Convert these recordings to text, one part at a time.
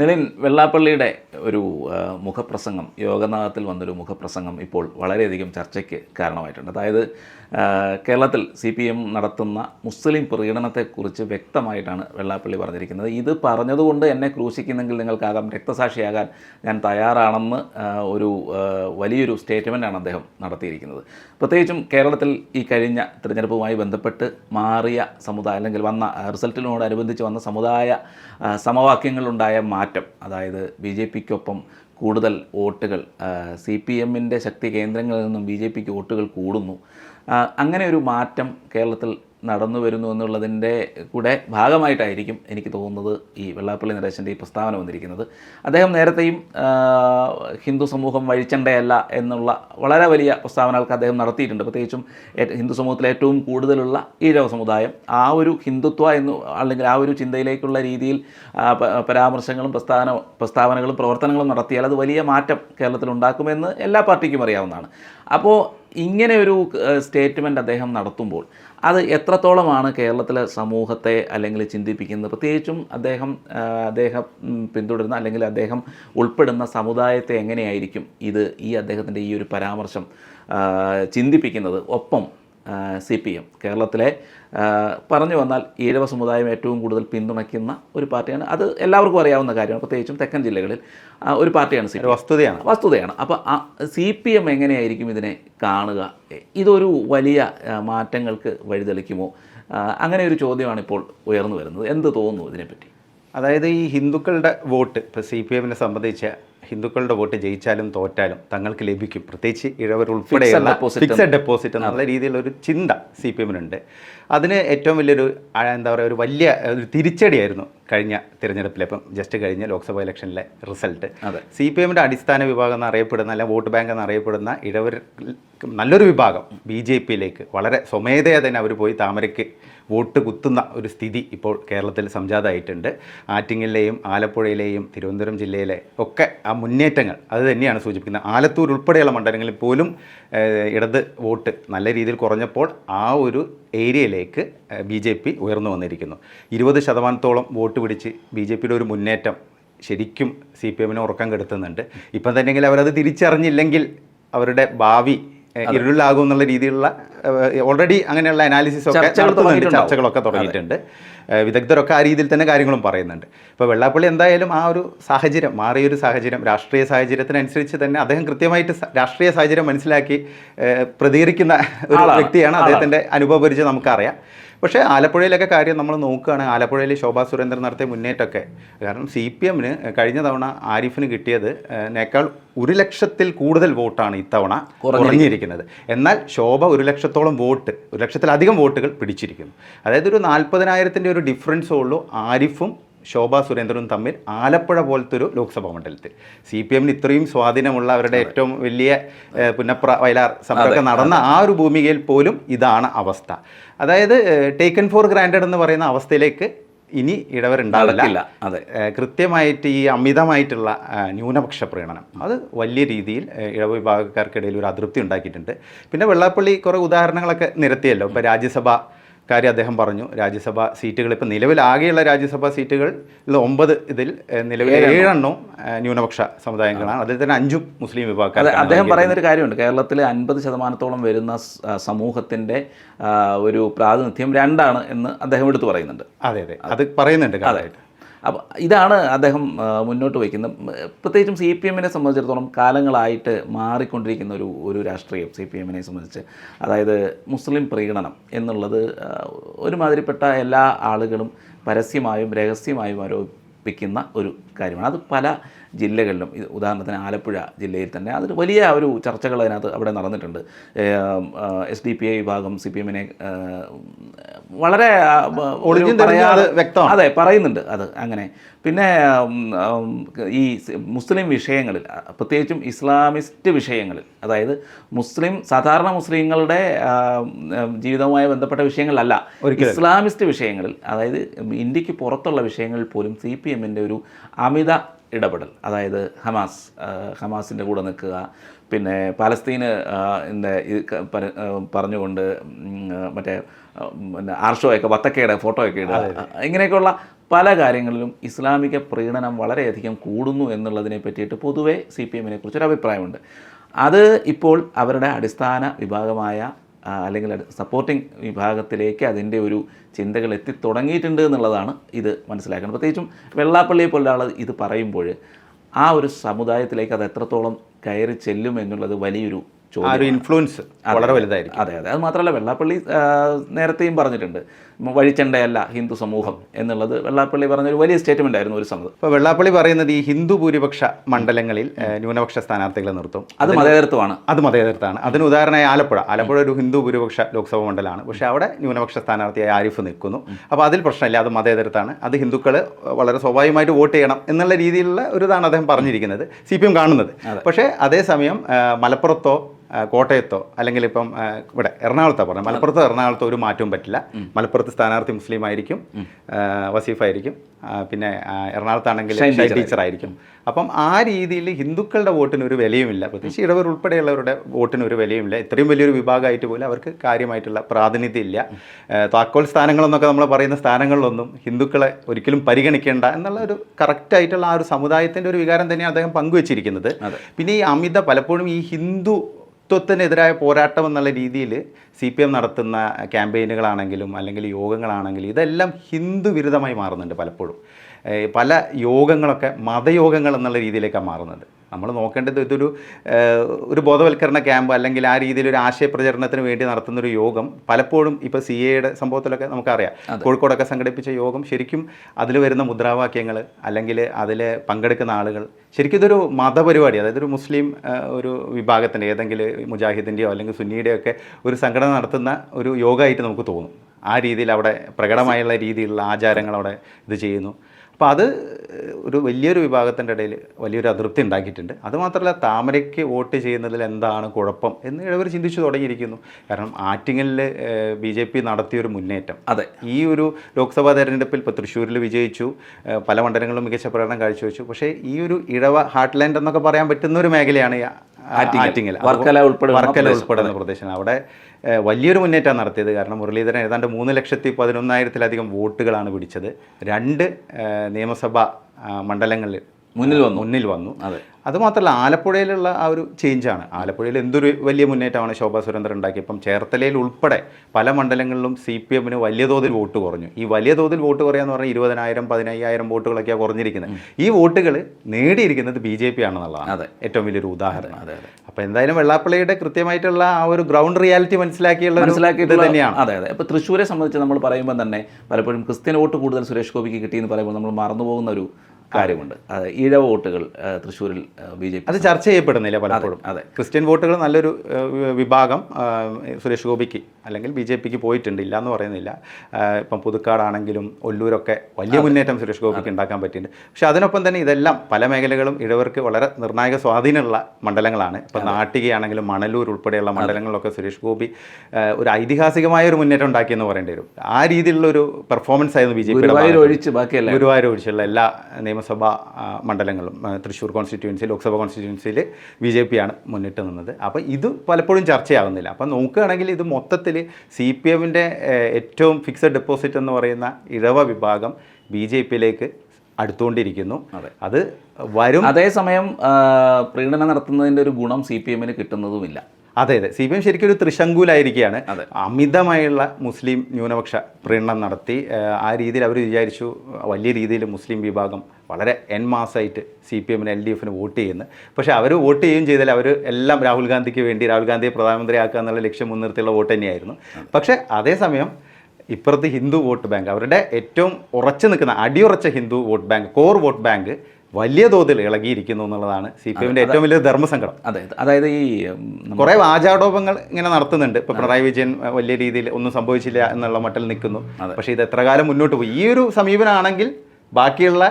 നിലിൻ വെള്ളാപ്പള്ളിയുടെ ഒരു മുഖപ്രസംഗം യോഗനാഥത്തിൽ വന്നൊരു മുഖപ്രസംഗം ഇപ്പോൾ വളരെയധികം ചർച്ചയ്ക്ക് കാരണമായിട്ടുണ്ട്. അതായത് കേരളത്തിൽ സി പി എം നടത്തുന്ന മുസ്ലിം പ്രീണനത്തെക്കുറിച്ച് വ്യക്തമായിട്ടാണ് വെള്ളാപ്പള്ളി പറഞ്ഞിരിക്കുന്നത്. ഇത് പറഞ്ഞതുകൊണ്ട് എന്നെ ക്രൂശിക്കുന്നെങ്കിൽ നിങ്ങൾക്കാകാം രക്തസാക്ഷിയാകാൻ ഞാൻ തയ്യാറാണെന്ന് ഒരു വലിയൊരു സ്റ്റേറ്റ്മെന്റാണ് അദ്ദേഹം നടത്തിയിരിക്കുന്നത്. പ്രത്യേകിച്ചും കേരളത്തിൽ ഈ കഴിഞ്ഞ തിരഞ്ഞെടുപ്പുമായി ബന്ധപ്പെട്ട് മാറിയ സമുദായം അല്ലെങ്കിൽ വന്ന റിസൾട്ടിനോടനുബന്ധിച്ച് വന്ന സമുദായ സമവാക്യങ്ങളുണ്ടായ മാറ്റം അതായത് ബി ജെ പിക്കൊപ്പം കൂടുതൽ വോട്ടുകൾ സി പി എമ്മിന്റെ ശക്തി കേന്ദ്രങ്ങളിൽ നിന്നും ബി ജെ പിക്ക് വോട്ടുകൾ കൂടുന്നു. അങ്ങനെ ഒരു മാറ്റം കേരളത്തിൽ നടന്നു വരുന്നു എന്നുള്ളതിന്റെ കൂടെ ഭാഗമായിട്ടായിരിക്കും എനിക്ക് തോന്നുന്നത് ഈ വെള്ളാപ്പള്ളി നരേശന്റെ ഈ പ്രസ്താവന വന്നിരിക്കുന്നത്. അദ്ദേഹം നേരത്തെയും ഹിന്ദു സമൂഹം വഴിച്ചണ്ടയല്ല എന്നുള്ള വളരെ വലിയ പ്രസ്താവനകൾക്ക് അദ്ദേഹം നടത്തിയിട്ടുണ്ട്. പ്രത്യേകിച്ചും ഹിന്ദു സമൂഹത്തിലെ ഏറ്റവും കൂടുതലുള്ള ഈഴവ സമുദായം ആ ഒരു ഹിന്ദുത്വ എന്ന് അല്ലെങ്കിൽ ആ ഒരു ചിന്തയിലേക്കുള്ള രീതിയിൽ പരാമർശങ്ങളും പ്രസ്താവന പ്രസ്താവനകളും പ്രവർത്തനങ്ങളും നടത്തിയാൽ അത് വലിയ മാറ്റം കേരളത്തിൽ ഉണ്ടാക്കുമെന്ന് എല്ലാ പാർട്ടിക്കും അറിയാവുന്നതാണ്. അപ്പോൾ ഇങ്ങനെ ഒരു സ്റ്റേറ്റ്മെന്റ് അദ്ദേഹം നടത്തുമ്പോൾ അത് എത്രത്തോളമാണ് കേരളത്തിലെ സമൂഹത്തെ അല്ലെങ്കിൽ ചിന്തിപ്പിക്കുന്നത്? പ്രത്യേകിച്ചും അദ്ദേഹം അദ്ദേഹം പിന്തുടരുന്ന അല്ലെങ്കിൽ അദ്ദേഹം ഉൾപ്പെടുന്ന സമുദായത്തെ എങ്ങനെയായിരിക്കും ഇത് ഈ അദ്ദേഹത്തിന്റെ ഈ ഒരു പരാമർശം ചിന്തിപ്പിക്കുന്നത്? ഒപ്പം സി പി എം. കേരളത്തിലെ പറഞ്ഞു വന്നാൽ ഈഴവ സമുദായം ഏറ്റവും കൂടുതൽ പിന്തുണയ്ക്കുന്ന ഒരു പാർട്ടിയാണ്. അത് എല്ലാവർക്കും അറിയാവുന്ന കാര്യമാണ്. പ്രത്യേകിച്ചും തെക്കൻ ജില്ലകളിൽ ഒരു പാർട്ടിയാണ് സി വസ്തുതയാണ്. വസ്തുതയാണ്. അപ്പോൾ സി പി എം എങ്ങനെയായിരിക്കും ഇതിനെ കാണുക? ഇതൊരു വലിയ മാറ്റങ്ങൾക്ക് വഴിതെളിക്കുമോ? അങ്ങനെ ഒരു ചോദ്യമാണ് ഇപ്പോൾ ഉയർന്നു വരുന്നത്. എന്ത് തോന്നുന്നു ഇതിനെപ്പറ്റി? അതായത് ഈ ഹിന്ദുക്കളുടെ വോട്ട് ഇപ്പോൾ സി പി എമ്മിനെ സംബന്ധിച്ച് ഹിന്ദുക്കളുടെ വോട്ട് ജയിച്ചാലും തോറ്റാലും തങ്ങൾക്ക് ലഭിക്കും. പ്രത്യേകിച്ച് ഇഴവർ ഉൾപ്പെടെയുള്ള ഫിക്സഡ് ഡെപ്പോസിറ്റ് എന്നുള്ള രീതിയിലുള്ള ഒരു ചിന്ത സി പി എമ്മിനുണ്ട്. അതിന് ഏറ്റവും വലിയൊരു എന്താ പറയുക ഒരു വലിയ ഒരു തിരിച്ചടിയായിരുന്നു കഴിഞ്ഞ തിരഞ്ഞെടുപ്പിലെ. ഇപ്പം ജസ്റ്റ് കഴിഞ്ഞ ലോക്സഭാ ഇലക്ഷനിലെ റിസൾട്ട്. അതെ. സി പി എമ്മിന്റെ അടിസ്ഥാന വിഭാഗം എന്നറിയപ്പെടുന്ന അല്ലെങ്കിൽ വോട്ട് ബാങ്ക് എന്നറിയപ്പെടുന്ന ഇടവർ നല്ലൊരു വിഭാഗം ബി ജെ പിയിലേക്ക്. വളരെ സ്വമേധയാ തന്നെ അവർ പോയി താമരയ്ക്ക് വോട്ട് കുത്തുന്ന ഒരു സ്ഥിതി ഇപ്പോൾ കേരളത്തിൽ സംജാതമായിട്ടുണ്ട്. ആറ്റിങ്ങലിലെയും ആലപ്പുഴയിലെയും തിരുവനന്തപുരം ജില്ലയിലെ ഒക്കെ ആ മുന്നേറ്റങ്ങൾ അത് തന്നെയാണ് സൂചിപ്പിക്കുന്നത്. ആലത്തൂർ ഉൾപ്പെടെയുള്ള മണ്ഡലങ്ങളിൽ പോലും ഇടത് വോട്ട് നല്ല രീതിയിൽ കുറഞ്ഞപ്പോൾ ആ ഒരു ഏരിയയിലേക്ക് ബി ജെ പി ഉയർന്നു വന്നിരിക്കുന്നു. ഇരുപത് ശതമാനത്തോളം വോട്ട് പിടിച്ച് ബി ജെ പിയുടെ ഒരു മുന്നേറ്റം ശരിക്കും സി പി എമ്മിനെ ഉറക്കം കെടുത്തുന്നുണ്ട്. ഇപ്പം തന്നെയെങ്കിൽ അവരത് തിരിച്ചറിഞ്ഞില്ലെങ്കിൽ അവരുടെ ഭാവി ഇരുളിലാകും എന്നുള്ള രീതിയിലുള്ള ഓൾറെഡി അങ്ങനെയുള്ള അനാലിസിസ് ഒക്കെ നടത്തുന്നുണ്ട് ചർച്ചകളൊക്കെ തുടങ്ങിയിട്ടുണ്ട്. വിദഗ്ധരൊക്കെ ആ രീതിയിൽ തന്നെ കാര്യങ്ങളും പറയുന്നുണ്ട്. ഇപ്പോൾ വെള്ളാപ്പള്ളി എന്തായാലും ആ ഒരു സാഹചര്യം മാറിയൊരു സാഹചര്യം രാഷ്ട്രീയ സാഹചര്യത്തിനനുസരിച്ച് തന്നെ അദ്ദേഹം കൃത്യമായിട്ട് രാഷ്ട്രീയ സാഹചര്യം മനസ്സിലാക്കി പ്രതികരിക്കുന്ന ഒരു വ്യക്തിയാണ് അദ്ദേഹത്തിന്റെ അനുഭവപരിചയം നമുക്കറിയാം. പക്ഷേ ആലപ്പുഴയിലൊക്കെ കാര്യം നമ്മൾ നോക്കുകയാണെങ്കിൽ ആലപ്പുഴയിൽ ശോഭാ സുരേന്ദ്രൻ നടത്തിയ മുന്നേറ്റമൊക്കെ. കാരണം സി പി എമ്മിന് കഴിഞ്ഞ തവണ ആരിഫിന് കിട്ടിയത് നേക്കാൾ ഒരു ലക്ഷത്തിൽ കൂടുതൽ വോട്ടാണ് ഇത്തവണ കുറഞ്ഞിരിക്കുന്നത്. എന്നാൽ ശോഭ ഒരു ലക്ഷത്തോളം വോട്ട് ഒരു ലക്ഷത്തിലധികം വോട്ടുകൾ പിടിച്ചിരിക്കുന്നു. അതായത് ഒരു നാൽപ്പതിനായിരത്തിന്റെ ഒരു ഡിഫറൻസേ ഉള്ളൂ ആരിഫും ശോഭാ സുരേന്ദ്രനും തമ്മിൽ ആലപ്പുഴ പോലത്തെ ഒരു ലോക്സഭാ മണ്ഡലത്തിൽ. സി പി എമ്മിന് ഇത്രയും സ്വാധീനമുള്ള അവരുടെ ഏറ്റവും വലിയ പുന്നപ്ര വയലാർ സമരമൊക്കെ നടന്ന ആ ഒരു ഭൂമികയിൽ പോലും ഇതാണ് അവസ്ഥ. അതായത് ടേക്കൺ ഫോർ ഗ്രാൻഡഡ് എന്ന് പറയുന്ന അവസ്ഥയിലേക്ക് ഇനി ഇടവരുണ്ടാവില്ല അതെ. കൃത്യമായിട്ട് ഈ അമിതമായിട്ടുള്ള ന്യൂനപക്ഷ പ്രീണനം അത് വലിയ രീതിയിൽ ഇടവ വിഭാഗക്കാർക്കിടയിൽ ഒരു അതൃപ്തി ഉണ്ടാക്കിയിട്ടുണ്ട്. പിന്നെ വെള്ളാപ്പള്ളി കുറേ ഉദാഹരണങ്ങളൊക്കെ നിരത്തിയല്ലോ. ഇപ്പോൾ രാജ്യസഭ കാര്യം അദ്ദേഹം പറഞ്ഞു. രാജ്യസഭാ സീറ്റുകൾ ഇപ്പോൾ നിലവിലാകെയുള്ള രാജ്യസഭാ സീറ്റുകൾ ഒമ്പത് ഇതിൽ നിലവിൽ ഏഴെണ്ണവും ന്യൂനപക്ഷ സമുദായങ്ങളാണ്. അതിൽ തന്നെ അഞ്ചും മുസ്ലിം അതെ വിഭാഗക്കാർ അദ്ദേഹം പറയുന്ന ഒരു കാര്യമുണ്ട്. കേരളത്തിലെ അൻപത് ശതമാനത്തോളം വരുന്ന സമൂഹത്തിന്റെ ഒരു പ്രാതിനിധ്യം രണ്ടാണ് എന്ന് അദ്ദേഹം എടുത്തു പറയുന്നുണ്ട്. അതെ അതെ. അത് പറയുന്നുണ്ട് കാര്യമായിട്ട്. അപ്പോൾ ഇതാണ് അദ്ദേഹം മുന്നോട്ട് വയ്ക്കുന്നത്. പ്രത്യേകിച്ചും സി പി എമ്മിനെ സംബന്ധിച്ചിടത്തോളം കാലങ്ങളായിട്ട് മാറിക്കൊണ്ടിരിക്കുന്ന ഒരു ഒരു രാഷ്ട്രീയം സി പി എമ്മിനെ സംബന്ധിച്ച്. അതായത് മുസ്ലിം പ്രീണനം എന്നുള്ളത് ഒരുമാതിരിപ്പെട്ട എല്ലാ ആളുകളും പരസ്യമായും രഹസ്യമായും ആരോപിക്കുന്ന ഒരു കാര്യമാണ്. അത് പല ജില്ലകളിലും ഉദാഹരണത്തിന് ആലപ്പുഴ ജില്ലയിൽ തന്നെ അതിന് വലിയ ഒരു ചർച്ചകൾ അതിനകത്ത് അവിടെ നടന്നിട്ടുണ്ട്. എസ് ഡി പി ഐ വിഭാഗം സി പി എമ്മിനെ വളരെ അത് വ്യക്തമാണ്. അതെ പറയുന്നുണ്ട് അത് അങ്ങനെ. പിന്നെ ഈ മുസ്ലിം വിഷയങ്ങളിൽ പ്രത്യേകിച്ചും ഇസ്ലാമിസ്റ്റ് വിഷയങ്ങളിൽ അതായത് മുസ്ലിം സാധാരണ മുസ്ലിങ്ങളുടെ ജീവിതവുമായി ബന്ധപ്പെട്ട വിഷയങ്ങളിലല്ല ഇസ്ലാമിസ്റ്റ് വിഷയങ്ങളിൽ അതായത് ഇന്ത്യയ്ക്ക് പുറത്തുള്ള വിഷയങ്ങളിൽ പോലും സി പി എമ്മിന്റെ ഒരു അമിത ഇടപെടൽ. അതായത് ഹമാസ് ഹമാസിന്റെ കൂടെ നിൽക്കുക. പിന്നെ പാലസ്തീന് പറഞ്ഞുകൊണ്ട് മറ്റേ പിന്നെ ആർഷോയൊക്കെ വത്തക്കയുടെ ഫോട്ടോയൊക്കെ ഇടുക. ഇങ്ങനെയൊക്കെയുള്ള പല കാര്യങ്ങളിലും ഇസ്ലാമിക പ്രീണനം വളരെയധികം കൂടുന്നു എന്നുള്ളതിനെ പറ്റിയിട്ട് പൊതുവേ സി പി എമ്മിനെ കുറിച്ചൊരു അഭിപ്രായമുണ്ട് അത് ഇപ്പോൾ അവരുടെ അടിസ്ഥാന വിഭാഗമായ അല്ലെങ്കിൽ സപ്പോർട്ടിംഗ് വിഭാഗത്തിലേക്ക് അതിന്റെ ഒരു ചിന്തകൾ എത്തിത്തുടങ്ങിയിട്ടുണ്ട് എന്നുള്ളതാണ് ഇത് മനസ്സിലാക്കുന്നത്. പ്രത്യേകിച്ചും വെള്ളാപ്പള്ളിയെ പോലുള്ള ആൾ ഇത് പറയുമ്പോൾ ആ ഒരു സമുദായത്തിലേക്ക് അത് എത്രത്തോളം കയറി ചെല്ലും എന്നുള്ളത് വലിയൊരു ആ ഒരു ഇൻഫ്ലുവൻസ് വളരെ വലുതായിരിക്കും. അതെ അതെ. അത് മാത്രമല്ല വെള്ളാപ്പള്ളി നേരത്തെയും പറഞ്ഞിട്ടുണ്ട് വഴിച്ചെണ്ടയല്ല ഹിന്ദു സമൂഹം എന്നുള്ളത് വെള്ളാപ്പള്ളി പറഞ്ഞൊരു വലിയ സ്റ്റേറ്റ്മെന്റ് ആയിരുന്നു ഒരു സമയത്ത് ഇപ്പോൾ വെള്ളാപ്പള്ളി പറയുന്നത് ഈ ഹിന്ദു ഭൂരിപക്ഷ മണ്ഡലങ്ങളിൽ ന്യൂനപക്ഷ സ്ഥാനാർത്ഥികളെ നിർത്തും. അത് മതേതരത്വമാണ്. അത് മതേതരത്താണ് അതിന് ഉദാഹരണമായി ആലപ്പുഴ. ആലപ്പുഴ ഒരു ഹിന്ദു ഭൂരിപക്ഷ ലോക്സഭാ മണ്ഡലമാണ്. പക്ഷേ അവിടെ ന്യൂനപക്ഷ സ്ഥാനാർത്ഥിയായി ആരിഫ് നിൽക്കുന്നു. അപ്പോൾ അതിൽ പ്രശ്നമില്ല അത് മതേതരത്താണ് അത് ഹിന്ദുക്കൾ വളരെ സ്വാഭാവികമായിട്ട് വോട്ട് ചെയ്യണം എന്നുള്ള രീതിയിലുള്ള ഒരു ഇതാണ് അദ്ദേഹം പറഞ്ഞിരിക്കുന്നത് സി പി എം കാണുന്നത്. പക്ഷേ അതേസമയം മലപ്പുറത്തോ കോട്ടയത്തോ അല്ലെങ്കിൽ ഇപ്പം ഇവിടെ എറണാകുളത്തോ പറഞ്ഞത്. മലപ്പുറത്തോ എറണാകുളത്തോ ഒരു മാറ്റവും പറ്റില്ല. മലപ്പുറത്ത് സ്ഥാനാർത്ഥി മുസ്ലിം ആയിരിക്കും വസീഫായിരിക്കും വസീഫ് ആയിരിക്കും പിന്നെ എറണാകുളത്താണെങ്കിൽ ടീച്ചർ ആയിരിക്കും അപ്പം ആ രീതിയിൽ ഹിന്ദുക്കളുടെ വോട്ടിന് ഒരു വിലയുമില്ല. പ്രത്യേകിച്ച് ഇടവർ ഉൾപ്പെടെയുള്ളവരുടെ വോട്ടിന് ഒരു വിലയുമില്ല. ഇത്രയും വലിയൊരു വിഭാഗമായിട്ട് പോലും അവർക്ക് കാര്യമായിട്ടുള്ള പ്രാതിനിധ്യം ഇല്ല താക്കോൽ സ്ഥാനങ്ങളെന്നൊക്കെ നമ്മൾ പറയുന്ന സ്ഥാനങ്ങളിലൊന്നും ഹിന്ദുക്കളെ ഒരിക്കലും പരിഗണിക്കേണ്ട എന്നുള്ള ഒരു കറക്റ്റായിട്ടുള്ള ആ ഒരു സമുദായത്തിന്റെ ഒരു വികാരം തന്നെയാണ് അദ്ദേഹം പങ്കുവച്ചിരിക്കുന്നത്. പിന്നെ ഈ അമിത പലപ്പോഴും ഈ ഹിന്ദു ത്വത്തിനെതിരായ പോരാട്ടം എന്നുള്ള രീതിയിൽ സി പി എം നടത്തുന്ന ക്യാമ്പയിനുകളാണെങ്കിലും അല്ലെങ്കിൽ യോഗങ്ങളാണെങ്കിലും ഇതെല്ലാം ഹിന്ദു വിരുദ്ധമായി മാറുന്നുണ്ട് പലപ്പോഴും. പല യോഗങ്ങളൊക്കെ മതയോഗങ്ങൾ എന്നുള്ള രീതിയിലേക്കാണ് മാറുന്നത്. നമ്മൾ നോക്കേണ്ടത് ഇതൊരു ഒരു ബോധവൽക്കരണ ക്യാമ്പ് അല്ലെങ്കിൽ ആ രീതിയിൽ ഒരു ആശയപ്രചരണത്തിന് വേണ്ടി നടത്തുന്ന ഒരു യോഗം പലപ്പോഴും ഇപ്പോൾ സി എയുടെ സംഭവത്തിലൊക്കെ നമുക്കറിയാം. കോഴിക്കോടൊക്കെ സംഘടിപ്പിച്ച യോഗം ശരിക്കും അതിൽ വരുന്ന മുദ്രാവാക്യങ്ങൾ അല്ലെങ്കിൽ അതിൽ പങ്കെടുക്കുന്ന ആളുകൾ ശരിക്കും ഇതൊരു മതപരിപാടി അതായത് ഒരു മുസ്ലിം ഒരു വിഭാഗത്തിന്റെ ഏതെങ്കിലും മുജാഹിദിന്റെയോ അല്ലെങ്കിൽ സുന്നിയുടെയോ ഒക്കെ ഒരു സംഘടന നടത്തുന്ന ഒരു യോഗമായിട്ട് നമുക്ക് തോന്നും. ആ രീതിയിൽ അവിടെ പ്രകടമായുള്ള രീതിയിലുള്ള ആചാരങ്ങൾ അവിടെ ഇത് ചെയ്യുന്നു. അപ്പോൾ അത് ഒരു വലിയൊരു വിഭാഗത്തിന്റെ ഇടയിൽ വലിയൊരു അതൃപ്തി ഉണ്ടാക്കിയിട്ടുണ്ട്. അതുമാത്രമല്ല താമരയ്ക്ക് വോട്ട് ചെയ്യുന്നതിൽ എന്താണ് കുഴപ്പം എന്ന് ഇവർ ചിന്തിച്ചു തുടങ്ങിയിരിക്കുന്നു. കാരണം ആറ്റിങ്ങലിൽ ബി ജെ പി നടത്തിയൊരു മുന്നേറ്റം. അതെ. ഈ ഒരു ലോക്സഭാ തെരഞ്ഞെടുപ്പിൽ ഇപ്പോൾ തൃശ്ശൂരിൽ വിജയിച്ചു പല മണ്ഡലങ്ങളിലും മികച്ച പ്രകടനം കാഴ്ചവെച്ചു. പക്ഷേ ഈ ഒരു ഇഴവ ഹാർട്ട്ലാൻഡ് എന്നൊക്കെ പറയാൻ പറ്റുന്ന ഒരു മേഖലയാണ് ആറ്റിങ്ങൽ. വർക്കല ഉൾപ്പെടെ വർക്കല ഉൾപ്പെടുന്ന പ്രദേശം അവിടെ വലിയൊരു മുന്നേറ്റം നടത്തിയത്. കാരണം മുരളീധരൻ ഏതാണ്ട് മൂന്ന് ലക്ഷത്തി പതിനൊന്നായിരത്തിലധികം വോട്ടുകളാണ് പിടിച്ചത്. രണ്ട് നിയമസഭാ മണ്ഡലങ്ങളിൽ മുന്നിൽ വന്നു. മുന്നിൽ വന്നു അതെ. അതുമാത്രമല്ല ആലപ്പുഴയിലുള്ള ആ ഒരു ചേഞ്ചാണ് ആലപ്പുഴയിൽ എന്തൊരു വലിയ മുന്നേറ്റമാണ് ശോഭാ സുരേന്ദ്രൻ ഉണ്ടാക്കിയത്. ഇപ്പം ചേർത്തലയിൽ ഉൾപ്പെടെ പല മണ്ഡലങ്ങളിലും സി പി എമ്മിന് വലിയ തോതിൽ വോട്ട് കുറഞ്ഞു. ഈ വലിയ തോതിൽ വോട്ട് കുറയാന്ന് പറഞ്ഞാൽ ഇരുപതിനായിരം പതിനയ്യായിരം വോട്ടുകളൊക്കെയാണ് കുറഞ്ഞിരിക്കുന്നത്. ഈ വോട്ടുകൾ നേടിയിരിക്കുന്നത് ബി ജെ പി ആണെന്നുള്ളതാണ് അതെ. ഏറ്റവും വലിയൊരു ഉദാഹരണം. അതെ അതെ അപ്പോൾ എന്തായാലും വെള്ളാപ്പള്ളിയുടെ കൃത്യമായിട്ടുള്ള ആ ഒരു ഗ്രൗണ്ട് റിയാലിറ്റി മനസ്സിലാക്കിയുള്ള മനസ്സിലാക്കിയത് തന്നെയാണ്. അതെ അതെ. ഇപ്പോൾ തൃശ്ശൂരെ സംബന്ധിച്ച് നമ്മൾ പറയുമ്പോൾ തന്നെ പലപ്പോഴും ക്രിസ്ത്യൻ വോട്ട് കൂടുതൽ സുരേഷ് ഗോപിക്ക് കിട്ടിയെന്ന് പറയുമ്പോൾ നമ്മൾ മറന്നുപോകുന്ന ഒരു കാര്യമുണ്ട്. ഈഴവ വോട്ടുകൾ തൃശ്ശൂരിൽ ബി ജെ പി അത് ചർച്ച ചെയ്യപ്പെടുന്നില്ല പലപ്പോഴും. അതെ. ക്രിസ്ത്യൻ വോട്ടുകൾ നല്ലൊരു വിഭാഗം സുരേഷ് ഗോപിക്ക് അല്ലെങ്കിൽ ബി ജെ പിക്ക് പോയിട്ടുണ്ട് ഇല്ല എന്ന് പറയുന്നില്ല ഇപ്പം പുതുക്കാടാണെങ്കിലും ഒല്ലൂരൊക്കെ വലിയ മുന്നേറ്റം സുരേഷ് ഗോപിക്ക് ഉണ്ടാക്കാൻ പറ്റിയിട്ടുണ്ട്. പക്ഷേ അതിനൊപ്പം തന്നെ ഇതെല്ലാം പല മേഖലകളും ഇഴവർക്ക് വളരെ നിർണായക സ്വാധീനമുള്ള മണ്ഡലങ്ങളാണ്. ഇപ്പം നാട്ടികയാണെങ്കിലും മണലൂർ ഉൾപ്പെടെയുള്ള മണ്ഡലങ്ങളിലൊക്കെ സുരേഷ് ഗോപി ഒരു ഐതിഹാസികമായ ഒരു മുന്നേറ്റം ഉണ്ടാക്കിയെന്ന് പറയേണ്ടി വരും. ആ രീതിയിലുള്ള ഒരു പെർഫോമൻസ് ആയിരുന്നു ബി ജെ പി ഒഴിച്ച് ബാക്കിയല്ല ഗുരുവായൂർ ഒഴിച്ചുള്ള എല്ലാ നിയമസഭാ മണ്ഡലങ്ങളും തൃശ്ശൂർ കോൺസ്റ്റിറ്റ്യുവൻസി ലോക്സഭാ കോൺസ്റ്റിറ്റ്യുവൻസിയിൽ ബി ജെ പിയാണ് ആണ് മുന്നിട്ട് നിന്നത്. അപ്പോൾ ഇത് പലപ്പോഴും ചർച്ചയാകുന്നില്ല അപ്പോൾ നോക്കുകയാണെങ്കിൽ ഇത് മൊത്തത്തിൽ സി പി എമ്മിന്റെ ഏറ്റവും ഫിക്സഡ് ഡെപ്പോസിറ്റ് എന്ന് പറയുന്ന ഇഴവ വിഭാഗം ബി ജെ പിയിലേക്ക് അടുത്തുകൊണ്ടിരിക്കുന്നു. അത്. വരും. അതേസമയം പ്രീണന നടത്തുന്നതിന്റെ ഒരു ഗുണം സി പി എമ്മിന് കിട്ടുന്നതുമില്ല. അതെ അതെ. സി പി എം ശരിക്കും ഒരു ത്രിശങ്കൂലായിരിക്കുകയാണ്. അതെ. അമിതമായുള്ള മുസ്ലിം ന്യൂനപക്ഷ പ്രീണനം നടത്തി ആ രീതിയിൽ അവർ വിചാരിച്ചു വലിയ രീതിയിൽ മുസ്ലിം വിഭാഗം വളരെ എൻ മാസമായിട്ട് സി പി എമ്മിന് എൽ ഡി എഫിന് വോട്ട് ചെയ്യുന്നു. പക്ഷേ അവർ വോട്ട് ചെയ്യുകയും ചെയ്താൽ അവർ എല്ലാം രാഹുൽ ഗാന്ധിക്ക് വേണ്ടി രാഹുൽ ഗാന്ധിയെ പ്രധാനമന്ത്രിയാക്കുക എന്നുള്ള ലക്ഷ്യം മുൻനിർത്തിയുള്ള വോട്ട് തന്നെയായിരുന്നു. പക്ഷേ അതേസമയം ഇപ്പുറത്ത് ഹിന്ദു വോട്ട് ബാങ്ക് അവരുടെ ഏറ്റവും ഉറച്ചു നിൽക്കുന്ന അടിയുറച്ച Hindu vote bank core vote bank വലിയ തോതിൽ ഇളകിയിരിക്കുന്നു എന്നുള്ളതാണ് സി പി എമ്മിന്റെ ഏറ്റവും വലിയ ധർമ്മസങ്കടം. അതെ അതായത് ഈ കുറേ വാചാടോപങ്ങൾ ഇങ്ങനെ നടത്തുന്നുണ്ട്. ഇപ്പോൾ പിണറായി വിജയൻ വലിയ രീതിയിൽ ഒന്നും സംഭവിച്ചില്ല എന്നുള്ള മട്ടിൽ നിൽക്കുന്നു. പക്ഷേ ഇത് എത്ര കാലം മുന്നോട്ട് പോയി? ഈ ഒരു സമീപനമാണെങ്കിൽ ബാക്കിയുള്ള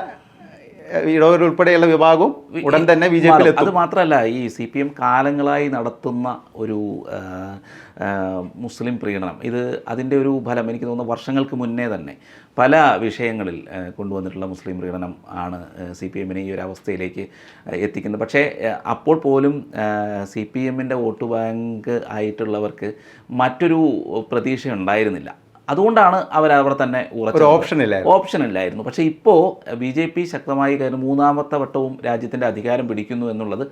ഉൾപ്പെടെയുള്ള വിഭാഗവും ഉടൻ തന്നെ ബി ജെ പി അത് മാത്രമല്ല ഈ സി പി എം കാലങ്ങളായി നടത്തുന്ന ഒരു മുസ്ലിം പ്രീണനം ഇത് അതിന്റെ ഒരു ഫലം എനിക്ക് തോന്നുന്നു വർഷങ്ങൾക്ക് മുന്നേ തന്നെ പല വിഷയങ്ങളിൽ കൊണ്ടുവന്നിട്ടുള്ള മുസ്ലിം പ്രീണനം ആണ് സി പി എമ്മിനെ ഈ ഒരു അവസ്ഥയിലേക്ക് എത്തിക്കുന്നത്. പക്ഷേ അപ്പോൾ പോലും സി പി എമ്മിന്റെ വോട്ട് ബാങ്ക് ആയിട്ടുള്ളവർക്ക് മറ്റൊരു പ്രതീക്ഷ ഉണ്ടായിരുന്നില്ല. അതുകൊണ്ടാണ് അവർ അവിടെ തന്നെ ഓപ്ഷൻ ഓപ്ഷൻ ഇല്ലായിരുന്നു. പക്ഷേ ഇപ്പോൾ ബി ജെ പി ശക്തമായി കയറി മൂന്നാമത്തെ വട്ടവും രാജ്യത്തിന്റെ അധികാരം പിടിക്കുന്നു എന്നുള്ളത്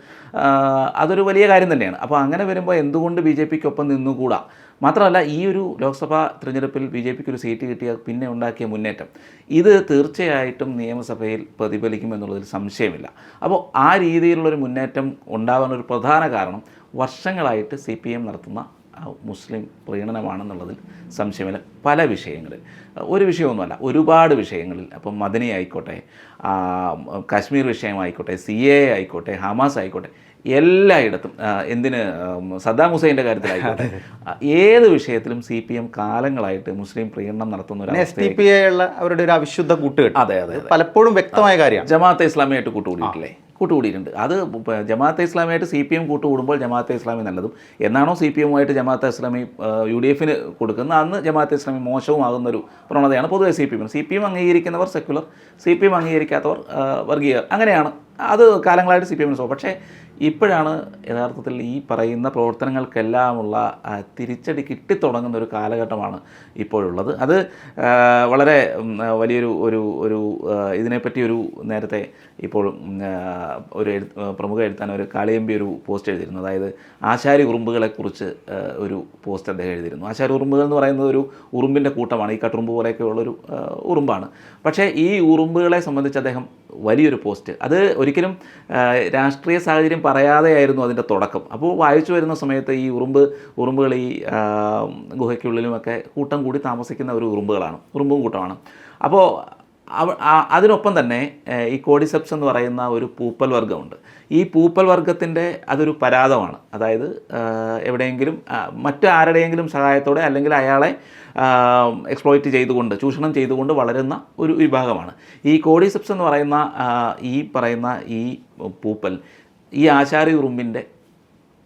അതൊരു വലിയ കാര്യം തന്നെയാണ്. അപ്പോൾ അങ്ങനെ വരുമ്പോൾ എന്തുകൊണ്ട് ബി ജെ പിക്കൊപ്പം നിന്നുകൂടാ? മാത്രമല്ല ഈ ഒരു ലോക്സഭാ തിരഞ്ഞെടുപ്പിൽ ബി ജെ പിക്ക് ഒരു സീറ്റ് കിട്ടിയ പിന്നെ ഉണ്ടാക്കിയ മുന്നേറ്റം. ഇത് തീർച്ചയായിട്ടും നിയമസഭയിൽ പ്രതിഫലിക്കും എന്നുള്ളതിൽ സംശയമില്ല. അപ്പോൾ ആ രീതിയിലുള്ളൊരു മുന്നേറ്റം ഉണ്ടാകാനൊരു പ്രധാന കാരണം വർഷങ്ങളായിട്ട് സി പി എം നടത്തുന്ന മുസ്ലിം പ്രീണനമാണെന്നുള്ളതിൽ സംശയമില്ല. പല വിഷയങ്ങളിൽ. ഒരു വിഷയമൊന്നുമല്ല. ഒരുപാട് വിഷയങ്ങളിൽ അപ്പം മദനി ആയിക്കോട്ടെ കാശ്മീർ വിഷയമായിക്കോട്ടെ സി എ ആയിക്കോട്ടെ ഹമാസ് ആയിക്കോട്ടെ എല്ലായിടത്തും എന്തിന് സദ്ദാം ഹുസൈന്റെ കാര്യത്തിലായിക്കോട്ടെ ഏത് വിഷയത്തിലും സി പി എം കാലങ്ങളായിട്ട് മുസ്ലിം പ്രീണനം നടത്തുന്ന ഒരു എസ് ടി പി ഉള്ള അവരുടെ ഒരു അവിശുദ്ധ കൂട്ടുകെട്ട്. അതെ അതെ പലപ്പോഴും വ്യക്തമായ കാര്യമാണ്. ജമാഅത്തെ ഇസ്ലാമിയായിട്ട് കൂട്ടുകൂടിയിട്ടില്ലേ? കൂട്ടുകൂടിയിട്ടുണ്ട്. അത് ജമാഅത്തെ ഇസ്ലാമിയായിട്ട് സി പി എം കൂട്ടുകൂടുമ്പോൾ ജമാഅത്തെ ഇസ്ലാമി നല്ലതും. എന്നാണോ സി പി എമ്മുമായിട്ട് ജമാഅത്തെ ഇസ്ലാമി യു ഡി എഫിന് കൊടുക്കുന്നത്? അന്ന് ജമാഅത്തെ ഇസ്ലാമി മോശവുമാകുന്ന ഒരു പ്രവണതയാണ് പൊതുവേ C P M C P M അംഗീകരിക്കുന്നവർ secular C P M അംഗീകരിക്കാത്തവർ വർഗീയർ. വർഗീയ അങ്ങനെയാണ്. അത് കാലങ്ങളായിട്ട് സി പി എമ്മിന് പക്ഷേ ഇപ്പോഴാണ് യഥാർത്ഥത്തിൽ ഈ പറയുന്ന പ്രവർത്തനങ്ങൾക്കെല്ലാമുള്ള തിരിച്ചടി കിട്ടിത്തുടങ്ങുന്ന ഒരു കാലഘട്ടമാണ് ഇപ്പോഴുള്ളത്. അത് വളരെ വലിയൊരു ഒരു ഒരു ഇതിനെപ്പറ്റി ഒരു നേരത്തെ ഇപ്പോൾ ഒരു പ്രമുഖ എഴുത്താൻ ഒരു കാളിയമ്പി ഒരു പോസ്റ്റ് എഴുതിയിരുന്നു. അതായത് ആശാരി ഉറുമ്പുകളെക്കുറിച്ച് ഒരു പോസ്റ്റ് അദ്ദേഹം എഴുതിയിരുന്നു. ആശാരി ഉറുമ്പുകൾ എന്ന് പറയുന്നത് ഒരു ഉറുമ്പിന്റെ കൂട്ടമാണ്. ഈ കട്ടുറുമ്പ് പോലെയൊക്കെ ഉള്ളൊരു ഉറുമ്പാണ്. പക്ഷേ ഈ ഉറുമ്പുകളെ സംബന്ധിച്ച് അദ്ദേഹം വലിയൊരു പോസ്റ്റ്. അത് ഒരിക്കലും രാഷ്ട്രീയ സാഹചര്യം പറയാതെയായിരുന്നു അതിന്റെ തുടക്കം. അപ്പോൾ വായിച്ചു വരുന്ന സമയത്ത് ഈ ഉറുമ്പ് ഉറുമ്പുകൾ ഈ ഗുഹയ്ക്കുള്ളിലുമൊക്കെ കൂട്ടം കൂടി താമസിക്കുന്ന ഒരു ഉറുമ്പുകളാണ്. ഉറുമ്പും കൂട്ടമാണ്. അപ്പോൾ അതിനൊപ്പം തന്നെ ഈ കോഡിസെപ്സ് എന്ന് പറയുന്ന ഒരു പൂപ്പൽ വർഗമുണ്ട് ഈ പൂപ്പൽ വർഗത്തിന്റെ അതൊരു പരാതമാണ്. അതായത് എവിടെയെങ്കിലും മറ്റു ആരുടെയെങ്കിലും സഹായത്തോടെ അല്ലെങ്കിൽ അയാളെ എക്സ്പ്ലോയിറ്റ് ചെയ്തുകൊണ്ട് ചൂഷണം ചെയ്തുകൊണ്ട് വളരുന്ന ഒരു വിഭാഗമാണ്. ഈ കോഡിസെപ്സ് എന്ന് പറയുന്ന ഈ പറയുന്ന ഈ പൂപ്പൽ ഈ ആശാരി ഉറുമ്പിന്റെ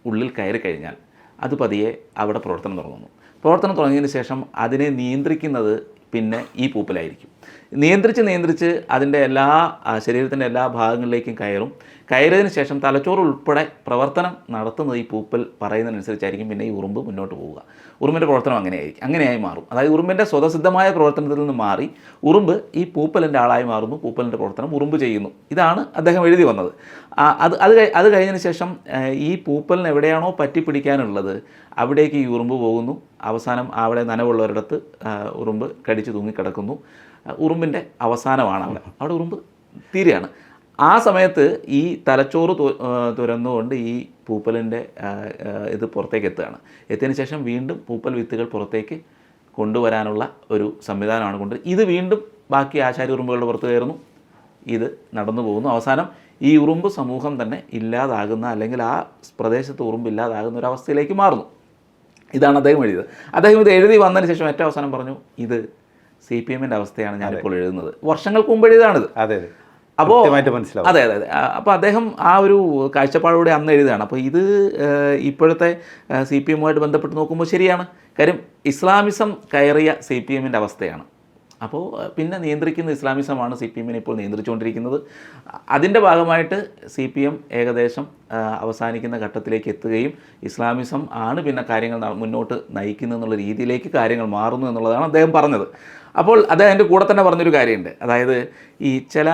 ഉള്ളിൽ കയറി കഴിഞ്ഞാൽ അത് പതിയെ അവിടെ പ്രവർത്തനം തുടങ്ങുന്നു. പ്രവർത്തനം തുടങ്ങിയതിന് ശേഷം അതിനെ നിയന്ത്രിക്കുന്നത് പിന്നെ ഈ പൂപ്പലായിരിക്കും. നിയന്ത്രിച്ച് നിയന്ത്രിച്ച് അതിന്റെ എല്ലാ ശരീരത്തിന്റെ എല്ലാ ഭാഗങ്ങളിലേക്കും കയറും. കയറിയതിന് ശേഷം തലച്ചോറ് ഉൾപ്പെടെ പ്രവർത്തനം നടത്തുന്നത് ഈ പൂപ്പൽ പറയുന്നതിനനുസരിച്ചായിരിക്കും പിന്നെ ഈ ഉറുമ്പ് മുന്നോട്ട് പോവുക. ഉറുമ്പിന്റെ പ്രവർത്തനം അങ്ങനെയായിരിക്കും. അങ്ങനെയായി മാറും. അതായത് ഉറുമ്പിന്റെ സ്വതസിദ്ധമായ പ്രവർത്തനത്തിൽ നിന്ന് മാറി ഉറുമ്പ് ഈ പൂപ്പലിന്റെ ആളായി മാറുന്നു പൂപ്പലിന്റെ പ്രവർത്തനം ഉറുമ്പ് ചെയ്യുന്നു. ഇതാണ് അദ്ദേഹം എഴുതി വന്നത്. അത് അത് അത് കഴിഞ്ഞതിന് ശേഷം ഈ പൂപ്പലിന് എവിടെയാണോ പറ്റിപ്പിടിക്കാനുള്ളത് അവിടേക്ക് ഈ ഉറുമ്പ് പോകുന്നു. അവസാനം അവിടെ നനവുള്ളവരിടത്ത് ഉറുമ്പ് കടിച്ചു തൂങ്ങിക്കിടക്കുന്നു. ഉറുമ്പിന്റെ അവസാനമാണ് അവിടെ. അവിടെ ഉറുമ്പ് തീരെയാണ് ആ സമയത്ത് ഈ തലച്ചോറ് തുരന്നുകൊണ്ട് ഈ പൂപ്പലിന്റെ ഇത് പുറത്തേക്ക് എത്തുകയാണ്. എത്തിയതിന് ശേഷം വീണ്ടും പൂപ്പൽ വിത്തുകൾ പുറത്തേക്ക് കൊണ്ടുവരാനുള്ള ഒരു സംവിധാനമാണ് കൊണ്ട് ഇത് വീണ്ടും ബാക്കി ആശാരി ഉറുമ്പുകളുടെ പുറത്ത് കയറുന്നു. ഇത് നടന്നു പോകുന്നു. അവസാനം ഈ ഉറുമ്പ് സമൂഹം തന്നെ ഇല്ലാതാകുന്ന അല്ലെങ്കിൽ ആ പ്രദേശത്ത് ഉറുമ്പ് ഇല്ലാതാകുന്ന ഒരു അവസ്ഥയിലേക്ക് മാറുന്നു. ഇതാണ് അദ്ദേഹം എഴുതിയത്. അദ്ദേഹം ഇത് എഴുതി വന്നതിന് ശേഷം ഏറ്റവും അവസാനം പറഞ്ഞു ഇത് സി പി എമ്മിന്റെ അവസ്ഥയാണ് ഞാനിപ്പോൾ എഴുതുന്നത്. വർഷങ്ങൾക്ക് മുമ്പ് എഴുതാണിത്. അതെ അതെ. അപ്പോൾ മനസ്സിലാവും. അതെ അതെ അതെ. അപ്പോൾ അദ്ദേഹം ആ ഒരു കാഴ്ചപ്പാടോടെ അന്ന് എഴുതുകയാണ്. അപ്പോൾ ഇത് ഇപ്പോഴത്തെ സി പി എമ്മുമായിട്ട് ബന്ധപ്പെട്ട് നോക്കുമ്പോൾ ശരിയാണ്. കാര്യം ഇസ്ലാമിസം കയറിയ സി പി എമ്മിന്റെ അവസ്ഥയാണ്. അപ്പോൾ പിന്നെ നിയന്ത്രിക്കുന്ന ഇസ്ലാമിസമാണ് സി പി എമ്മിനെ ഇപ്പോൾ നിയന്ത്രിച്ചുകൊണ്ടിരിക്കുന്നത്. അതിന്റെ ഭാഗമായിട്ട് സി പി എം ഏകദേശം അവസാനിക്കുന്ന ഘട്ടത്തിലേക്ക് എത്തുകയും ഇസ്ലാമിസം ആണ് പിന്നെ കാര്യങ്ങൾ മുന്നോട്ട് നയിക്കുന്നത് എന്നുള്ള രീതിയിലേക്ക് കാര്യങ്ങൾ മാറുന്നു എന്നുള്ളതാണ് അദ്ദേഹം പറഞ്ഞത്. അപ്പോൾ അദ്ദേഹം എന്റെ കൂടെ തന്നെ പറഞ്ഞൊരു കാര്യമുണ്ട്. അതായത് ഈ ചില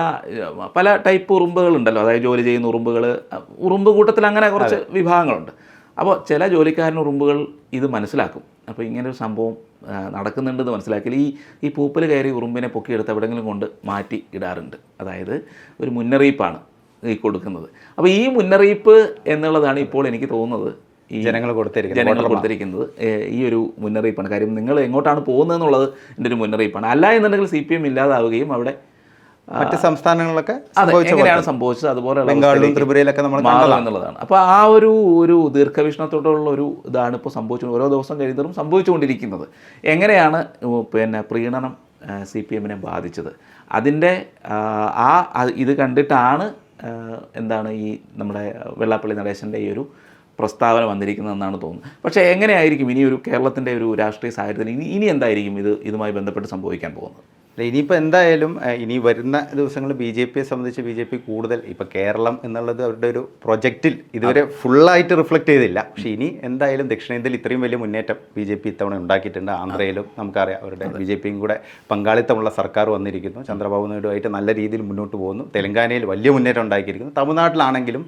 പല ടൈപ്പ് ഉറുമ്പുകളുണ്ടല്ലോ. അതായത് ജോലി ചെയ്യുന്ന ഉറുമ്പുകൾ ഉറുമ്പ് കൂട്ടത്തിൽ അങ്ങനെ കുറച്ച് വിഭാഗങ്ങളുണ്ട്. അപ്പോൾ ചില ജോലിക്കാരൻ ഉറുമ്പുകൾ ഇത് മനസ്സിലാക്കും. അപ്പോൾ ഇങ്ങനെ ഒരു സംഭവം നടക്കുന്നുണ്ടെന്ന് മനസ്സിലാക്കിയാൽ ഈ ഈ പൂപ്പൽ കയറി ഉറുമ്പിനെ പൊക്കിയെടുത്ത് എവിടെയെങ്കിലും കൊണ്ട് മാറ്റി ഇടാറുണ്ട്. അതായത് ഒരു മുന്നറിയിപ്പാണ് ഈ കൊടുക്കുന്നത്. അപ്പോൾ ഈ മുന്നറിയിപ്പ് എന്നുള്ളതാണ് ഇപ്പോൾ എനിക്ക് തോന്നുന്നത് ഈ ജനങ്ങൾ കൊടുത്തിരിക്കുന്നത്. ജനങ്ങൾ കൊടുത്തിരിക്കുന്നത്. ഈ ഒരു മുന്നറിയിപ്പാണ്. കാര്യം നിങ്ങൾ എങ്ങോട്ടാണ് പോകുന്നത് എന്നുള്ളത് എന്റെ ഒരു മുന്നറിയിപ്പാണ്. അല്ല എന്നുണ്ടെങ്കിൽ സി പി എം ഇല്ലാതാവുകയും അവിടെ മറ്റ് സംസ്ഥാനങ്ങളിലൊക്കെ എങ്ങനെയാണ് സംഭവിച്ചത്? അതുപോലെ ബംഗാളിലും ത്രിപുരയിലൊക്കെ നമ്മൾ മാറും എന്നുള്ളതാണ്. അപ്പോൾ ആ ഒരു ഒരു ദീർഘവീക്ഷണത്തോടുള്ള ഒരു ഇതാണ് ഇപ്പോൾ സംഭവിച്ചു ഓരോ ദിവസം കഴിയുന്നതും സംഭവിച്ചുകൊണ്ടിരിക്കുന്നത്. എങ്ങനെയാണ് പിന്നെ പ്രീണനം സി പി എമ്മിനെ ബാധിച്ചത്? അതിന്റെ ആ, ഇത് കണ്ടിട്ടാണ് എന്താണ് ഈ നമ്മുടെ വെള്ളാപ്പള്ളി നടേശന്റെ ഈ ഒരു പ്രസ്താവന വന്നിരിക്കുന്നതെന്നാണ് തോന്നുന്നത്. പക്ഷേ എങ്ങനെയായിരിക്കും ഇനി ഒരു കേരളത്തിന്റെ ഒരു രാഷ്ട്രീയ സാഹചര്യത്തിൽ ഇനി ഇനി എന്തായിരിക്കും ഇത് ഇതുമായി ബന്ധപ്പെട്ട് സംഭവിക്കാൻ പോകുന്നത്? അല്ല, ഇനിയിപ്പോൾ എന്തായാലും ഇനി വരുന്ന ദിവസങ്ങളിൽ ബി ജെ പിയെ സംബന്ധിച്ച് ബി ജെ പി കൂടുതൽ ഇപ്പോൾ കേരളം എന്നുള്ളത് അവരുടെ ഒരു പ്രൊജക്റ്റിൽ ഇതുവരെ ഫുള്ളായിട്ട് റിഫ്ലക്റ്റ് ചെയ്തില്ല. പക്ഷേ ഇനി എന്തായാലും ദക്ഷിണേന്ത്യയിൽ ഇത്രയും വലിയ മുന്നേറ്റം ബി ജെ പി ഇത്തവണ ഉണ്ടാക്കിയിട്ടുണ്ട്. ആന്ധ്രയിലും നമുക്കറിയാം അവരുടെ ബി ജെ പിയും കൂടെ പങ്കാളിത്തമുള്ള സർക്കാർ വന്നിരിക്കുന്നു. ചന്ദ്രബാബു നായിഡുമായിട്ട് നല്ല രീതിയിൽ മുന്നോട്ട് പോകുന്നു. തെലങ്കാനയിൽ വലിയ മുന്നേറ്റം ഉണ്ടാക്കിയിരിക്കുന്നു. തമിഴ്നാട്ടിലാണെങ്കിലും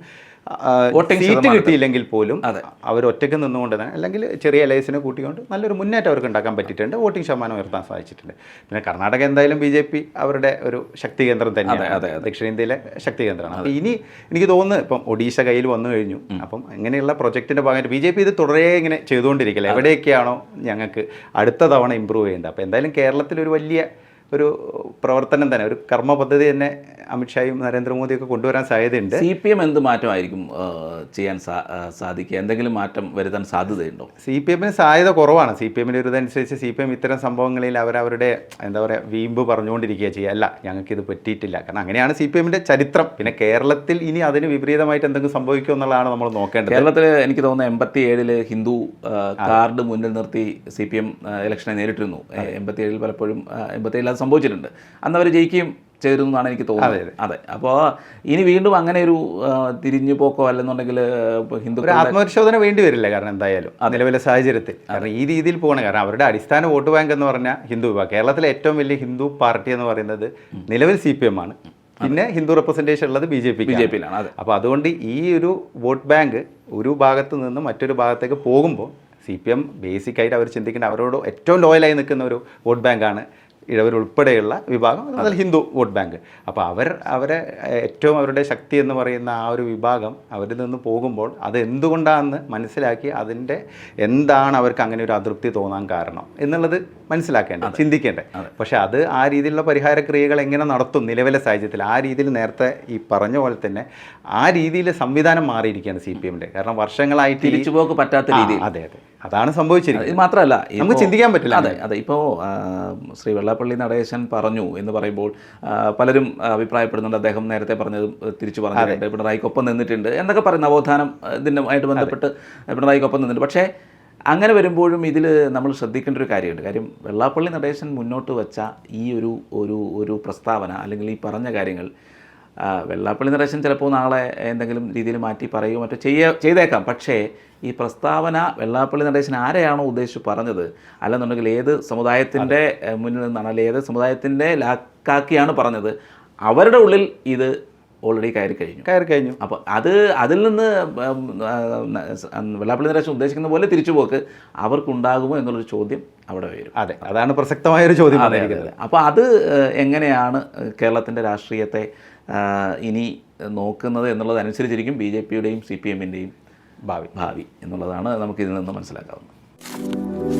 സീറ്റ്. കിട്ടിയില്ലെങ്കിൽ പോലും അതെ. അവർ ഒറ്റയ്ക്ക് നിന്നുകൊണ്ട് തന്നെ അല്ലെങ്കിൽ ചെറിയ എലൈസിനെ കൂട്ടിക്കൊണ്ട് നല്ലൊരു മുന്നേറ്റം അവർക്ക് ഉണ്ടാക്കാൻ പറ്റിയിട്ടുണ്ട് വോട്ടിംഗ് ശതമാനം ഉയർത്താൻ സാധിച്ചിട്ടുണ്ട്. പിന്നെ കർണാടക എന്തായാലും ബി ജെ പി അവരുടെ ഒരു ശക്തി കേന്ദ്രം തന്നെയാണ്. അതെ. ദക്ഷിണേന്ത്യയിലെ ശക്തി കേന്ദ്രമാണ്. അപ്പോൾ ഇനി എനിക്ക് തോന്നുന്നു ഇപ്പം ഒഡീഷ കയ്യിൽ വന്നു കഴിഞ്ഞു. അപ്പം ഇങ്ങനെയുള്ള പ്രൊജക്റ്റിന്റെ ഭാഗമായിട്ട് ബി ജെ പി ഇത് തുടരെ ഇങ്ങനെ ചെയ്തുകൊണ്ടിരിക്കില്ല? എവിടെയൊക്കെയാണോ ഞങ്ങൾക്ക് അടുത്ത തവണ ഇമ്പ്രൂവ് ചെയ്യേണ്ടത്. അപ്പോൾ എന്തായാലും കേരളത്തിൽ ഒരു വലിയ ഒരു പ്രവർത്തനം തന്നെ ഒരു കർമ്മ പദ്ധതി തന്നെ അമിത്ഷായും നരേന്ദ്രമോദിയൊക്കെ കൊണ്ടുവരാൻ സാധ്യതയുണ്ട്. സി പി എം എന്ത് മാറ്റമായിരിക്കും ചെയ്യാൻ സാധിക്കുക? എന്തെങ്കിലും മാറ്റം വരുത്താൻ സാധ്യതയുണ്ടോ? സി പി എമ്മിന് സാധ്യത കുറവാണ്. സി പി എമ്മിന്റെ ഒരു ഇതനുസരിച്ച് സി പി എം ഇത്തരം സംഭവങ്ങളിൽ അവരവരുടെ എന്താ പറയുക വീമ്പ് പറഞ്ഞുകൊണ്ടിരിക്കുക ചെയ്യുക. അല്ല ഞങ്ങൾക്കിത് പറ്റിയിട്ടില്ല. കാരണം അങ്ങനെയാണ് സി പി എമ്മിന്റെ ചരിത്രം. പിന്നെ കേരളത്തിൽ ഇനി അതിന് വിപരീതമായിട്ട് എന്തെങ്കിലും സംഭവിക്കുമോ എന്നുള്ളതാണ് നമ്മൾ നോക്കേണ്ടത്. കേരളത്തിൽ എനിക്ക് തോന്നുന്നു എൺപത്തി ഏഴിൽ ഹിന്ദു കാർഡ് മുന്നിൽ നിർത്തി സി പി എം ഇലക്ഷനെ നേരിട്ടിരുന്നു. എൺപത്തി ഏഴിൽ പലപ്പോഴും എൺപത്തി ഏഴിൽ അത് സംഭവിച്ചിട്ടുണ്ട്. അന്ന് അവർ ജയിക്കുകയും ചേരുന്നു എന്നാണ് എനിക്ക് തോന്നുന്നത്. അതെ അപ്പോൾ ഇനി വീണ്ടും അങ്ങനെ ഒരു തിരിഞ്ഞു പോക്കോ അല്ലെന്നുണ്ടെങ്കിൽ ഹിന്ദു ആത്മപരിശോധന വേണ്ടി വരില്ല. കാരണം എന്തായാലും നിലവിലെ സാഹചര്യത്തിൽ. കാരണം ഈ രീതിയിൽ പോകണം കാരണം അവരുടെ അടിസ്ഥാന വോട്ട് ബാങ്ക് എന്ന് പറഞ്ഞാൽ ഹിന്ദു വിഭാഗം. കേരളത്തിലെ ഏറ്റവും വലിയ ഹിന്ദു പാർട്ടി എന്ന് പറയുന്നത് നിലവിൽ സി പി എം ആണ്. പിന്നെ ഹിന്ദു റെപ്രസെന്റേഷൻ ഉള്ളത് B J P B J പിയിലാണ് അതെ. അപ്പോൾ അതുകൊണ്ട് ഈ ഒരു വോട്ട് ബാങ്ക് ഒരു ഭാഗത്ത് നിന്ന് മറ്റൊരു ഭാഗത്തേക്ക് പോകുമ്പോൾ സി പി എം ബേസിക്കായിട്ട് അവർ ചിന്തിക്കേണ്ട അവരോട് ഏറ്റവും ലോയലായി നിൽക്കുന്ന ഒരു വോട്ട് ബാങ്കാണ് ഇവരുൾപ്പെടെയുള്ള വിഭാഗം അതിൽ ഹിന്ദു വോട്ട് ബാങ്ക്. അപ്പോൾ അവർ അവരെ ഏറ്റവും അവരുടെ ശക്തി എന്ന് പറയുന്ന ആ ഒരു വിഭാഗം അവരിൽ നിന്ന് പോകുമ്പോൾ അത് എന്തുകൊണ്ടാണെന്ന് മനസ്സിലാക്കി അതിന്റെ എന്താണ് അവർക്ക് അങ്ങനെ ഒരു അതൃപ്തി തോന്നാൻ കാരണം എന്നുള്ളത് മനസ്സിലാക്കേണ്ട ചിന്തിക്കേണ്ടത്. പക്ഷേ അത് ആ രീതിയിലുള്ള പരിഹാര ക്രിയകൾ എങ്ങനെ നടത്തും നിലവിലെ സാഹചര്യത്തിൽ ആ രീതിയിൽ നേരത്തെ ഈ പറഞ്ഞ പോലെ തന്നെ ആ രീതിയിൽ സംവിധാനം മാറിയിരിക്കുകയാണ് സി പി എമ്മിന്റെ. കാരണം തിരിച്ചുപോക്ക് പറ്റാത്ത രീതി അതെ അതെ. അതാണ് സംഭവിച്ചിരിക്കുന്നത്. ഇത് മാത്രമല്ല നമുക്ക് ചിന്തിക്കാൻ പറ്റില്ല. അതെ അതെ. ഇപ്പോൾ ശ്രീ വെള്ളാപ്പള്ളി നടേശൻ പറഞ്ഞു എന്ന് പറയുമ്പോൾ പലരും അഭിപ്രായപ്പെടുന്നുണ്ട്. അദ്ദേഹം നേരത്തെ പറഞ്ഞത് തിരിച്ചു പറഞ്ഞിട്ടുണ്ട് പിണറായിക്കൊപ്പം നിന്നിട്ടുണ്ട് എന്നൊക്കെ പറയും നവോത്ഥാനം ഇതിനുമായിട്ട് ബന്ധപ്പെട്ട് പിണറായിക്കൊപ്പം നിന്നിട്ടുണ്ട്. പക്ഷേ അങ്ങനെ വരുമ്പോഴും ഇതിൽ നമ്മൾ ശ്രദ്ധിക്കേണ്ട ഒരു കാര്യമുണ്ട്. കാര്യം വെള്ളാപ്പള്ളി നടേശൻ മുന്നോട്ട് വെച്ച ഈ ഒരു ഒരു ഒരു പ്രസ്താവന അല്ലെങ്കിൽ ഈ പറഞ്ഞ കാര്യങ്ങൾ വെള്ളാപ്പള്ളി നടേശൻ ചിലപ്പോൾ നാളെ എന്തെങ്കിലും രീതിയിൽ മാറ്റി പറയുകയോ മറ്റോ ചെയ്യ ചെയ്തേക്കാം. പക്ഷേ ഈ പ്രസ്താവന വെള്ളാപ്പള്ളി നടേശൻ ആരെയാണോ ഉദ്ദേശിച്ച് പറഞ്ഞത്? അല്ലെന്നുണ്ടെങ്കിൽ ഏത് സമുദായത്തിന്റെ മുന്നിൽ നിന്നാണ് അല്ലെങ്കിൽ ഏത് സമുദായത്തിന്റെ ലാക്കാക്കിയാണ് പറഞ്ഞത്? അവരുടെ ഉള്ളിൽ ഇത് ഓൾറെഡി കയറി കഴിഞ്ഞു. കയറി കഴിഞ്ഞു. അപ്പോൾ അത് അതിൽ നിന്ന് വെള്ളാപ്പള്ളി നടേശൻ ഉദ്ദേശിക്കുന്ന പോലെ തിരിച്ചുപോക്ക് അവർക്കുണ്ടാകുമോ എന്നുള്ളൊരു ചോദ്യം അവിടെ വരും. അതെ അതാണ് പ്രസക്തമായൊരു ചോദ്യം അപ്പോൾ അത് എങ്ങനെയാണ് കേരളത്തിന്റെ രാഷ്ട്രീയത്തെ ഇനി നോക്കുന്നത് എന്നുള്ളതനുസരിച്ചിരിക്കും ബി ജെ പിയുടെയും സി പി എമ്മിന്റെയും ഭാവി. ഭാവി എന്നുള്ളതാണ് നമുക്ക് ഇതിൽ നിന്ന് മനസ്സിലാക്കാവുന്നത്.